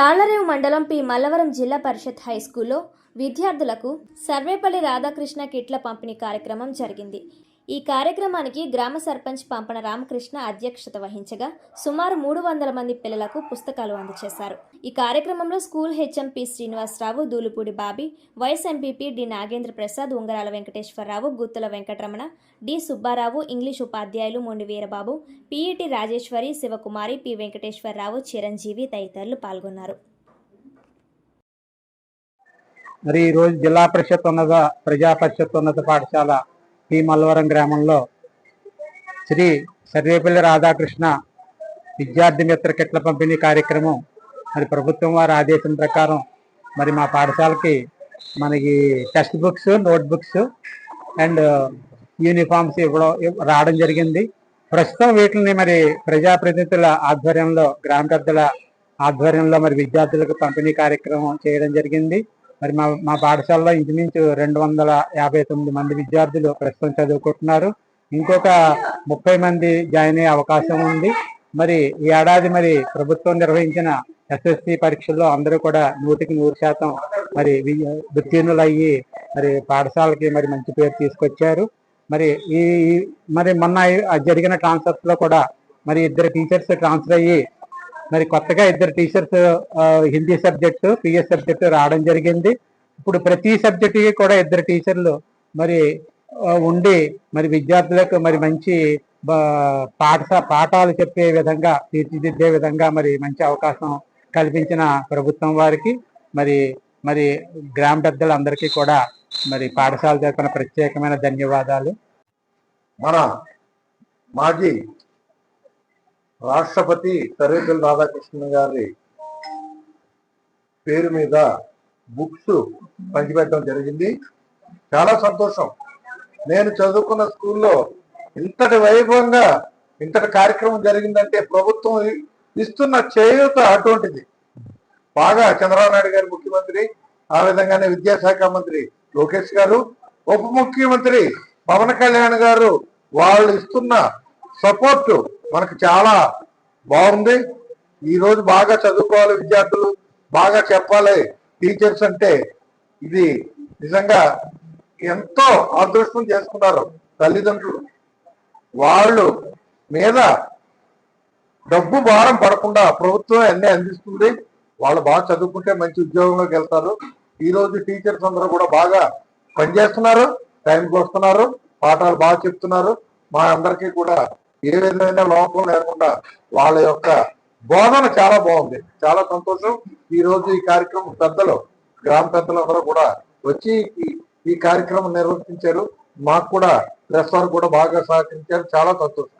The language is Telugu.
తాళ్ళరేవు మండలం పి. మల్లవరం జిల్లా పరిషత్ హై స్కూల్లో విద్యార్థులకు సర్వేపల్లి రాధాకృష్ణ కిట్ల పంపిణీ కార్యక్రమం జరిగింది. ఈ కార్యక్రమానికి గ్రామ సర్పంచ్ పంపన రామకృష్ణ అధ్యక్షత వహించగా సుమారు మూడు వందల మంది పిల్లలకు పుస్తకాలు అందజేశారు ఈ కార్యక్రమంలో school HM P Srinivasarao Dulupudi Bobby vice MPP D Nagendra Prasad Ungarala Venkateswararao Guttula Venkataramana D Subbarao English ఉపాధ్యాయులు మొండి వీరబాబు పిఈటి రాజేశ్వరి శివకుమారి పి వెంకటేశ్వరరావు చిరంజీవి తదితరులు పాల్గొన్నారు. మరి ఈరోజు జిల్లా పరిషత్ ఉన్నత ప్రజా పరిషత్ ఉన్నత పాఠశాల? పి మల్లవరం గ్రామంలో శ్రీ సర్వేపల్లి రాధాకృష్ణ విద్యార్థి మిత్ర కిట్ల పంపిణీ కార్యక్రమం మరి ప్రభుత్వం వారి ఆదేశం ప్రకారం మరి మా పాఠశాలకి మనకి text books note books and uniforms ఇవ్వడం రావడం జరిగింది. ప్రస్తుతం వీటిని మరి ప్రజాప్రతినిధుల ఆధ్వర్యంలో గ్రామ పెద్దల ఆధ్వర్యంలో మరి విద్యార్థులకు పంపిణీ కార్యక్రమం చేయడం జరిగింది. మరి మా మా పాఠశాలలో ఇంచుమించు రెండు వందల యాభై తొమ్మిది మంది విద్యార్థులు ప్రస్తుతం చదువుకుంటున్నారు. ఇంకొక ముప్పై మంది జాయిన్ అయ్యే అవకాశం ఉంది. మరి ఈ ఏడాది మరి ప్రభుత్వం నిర్వహించిన ఎస్ఎస్సి పరీక్షల్లో అందరూ కూడా నూటికి నూరు శాతం మరి ఉత్తీర్ణులు అయ్యి మరి పాఠశాలకి మరి మంచి పేరు తీసుకొచ్చారు. మరి ఈ మరి మొన్న జరిగిన ట్రాన్స్ఫర్స్లో కూడా మరి ఇద్దరు టీచర్స్ ట్రాన్స్ఫర్ అయ్యి మరి కొత్తగా ఇద్దరు teachers Hindi subject PS subject రావడం జరిగింది. ఇప్పుడు ప్రతి సబ్జెక్టుకి కూడా ఇద్దరు టీచర్లు మరి ఉండి మరి విద్యార్థులకు మరి మంచి బా- పాఠాలు చెప్పే విధంగా తీర్చిదిద్దే విధంగా మరి మంచి అవకాశం కల్పించిన ప్రభుత్వం వారికి మరి మరి గ్రామ పెద్దలందరికీ కూడా మరి పాఠశాల తరపున ప్రత్యేకమైన ధన్యవాదాలు. మన మాజీ రాష్ట్రపతి సర్వేపల్లి రాధాకృష్ణ గారి పేరు మీద బుక్స్ పంచిపెట్టడం జరిగింది. చాలా సంతోషం. నేను చదువుకున్న స్కూల్లో ఇంతటి వైభవంగా ఇంతటి కార్యక్రమం జరిగిందంటే ప్రభుత్వం ఇస్తున్న చేయూత అటువంటిది. బాగా చంద్రబాబు నాయుడు గారు ముఖ్యమంత్రి ఆ విధంగానే విద్యాశాఖ మంత్రి లోకేష్ గారు ఉప ముఖ్యమంత్రి పవన్ కళ్యాణ్ గారు వాళ్ళు ఇస్తున్న సపోర్టు మనకు చాలా బాగుంది. ఈ రోజు బాగా చదువుకోవాలి విద్యార్థులు బాగా చెప్పాలి టీచర్స్ అంటే ఇది నిజంగా ఎంతో అదృష్టం చేసుకున్నారు తల్లిదండ్రులు. వాళ్ళు మీద డబ్బు భారం పడకుండా ప్రభుత్వం అన్ని అందిస్తుంది. వాళ్ళు బాగా చదువుకుంటే మంచి ఉద్యోగంలోకి వెళ్తారు. ఈరోజు టీచర్స్ అందరూ కూడా బాగా పనిచేస్తున్నారు టైంకి వస్తున్నారు పాఠాలు బాగా చెప్తున్నారు. మా అందరికీ కూడా ఏ విధమైన లోపం లేకుండా వాళ్ళ యొక్క బోధన చాలా బాగుంది. చాలా సంతోషం. ఈ రోజు ఈ కార్యక్రమం పెద్దలు గ్రామ పెద్దలందరూ కూడా వచ్చి ఈ- కార్యక్రమం నిర్వర్తించారు. మాకు కూడా ప్రెస్ వారు కూడా బాగా సహకరించారు. చాలా సంతోషం.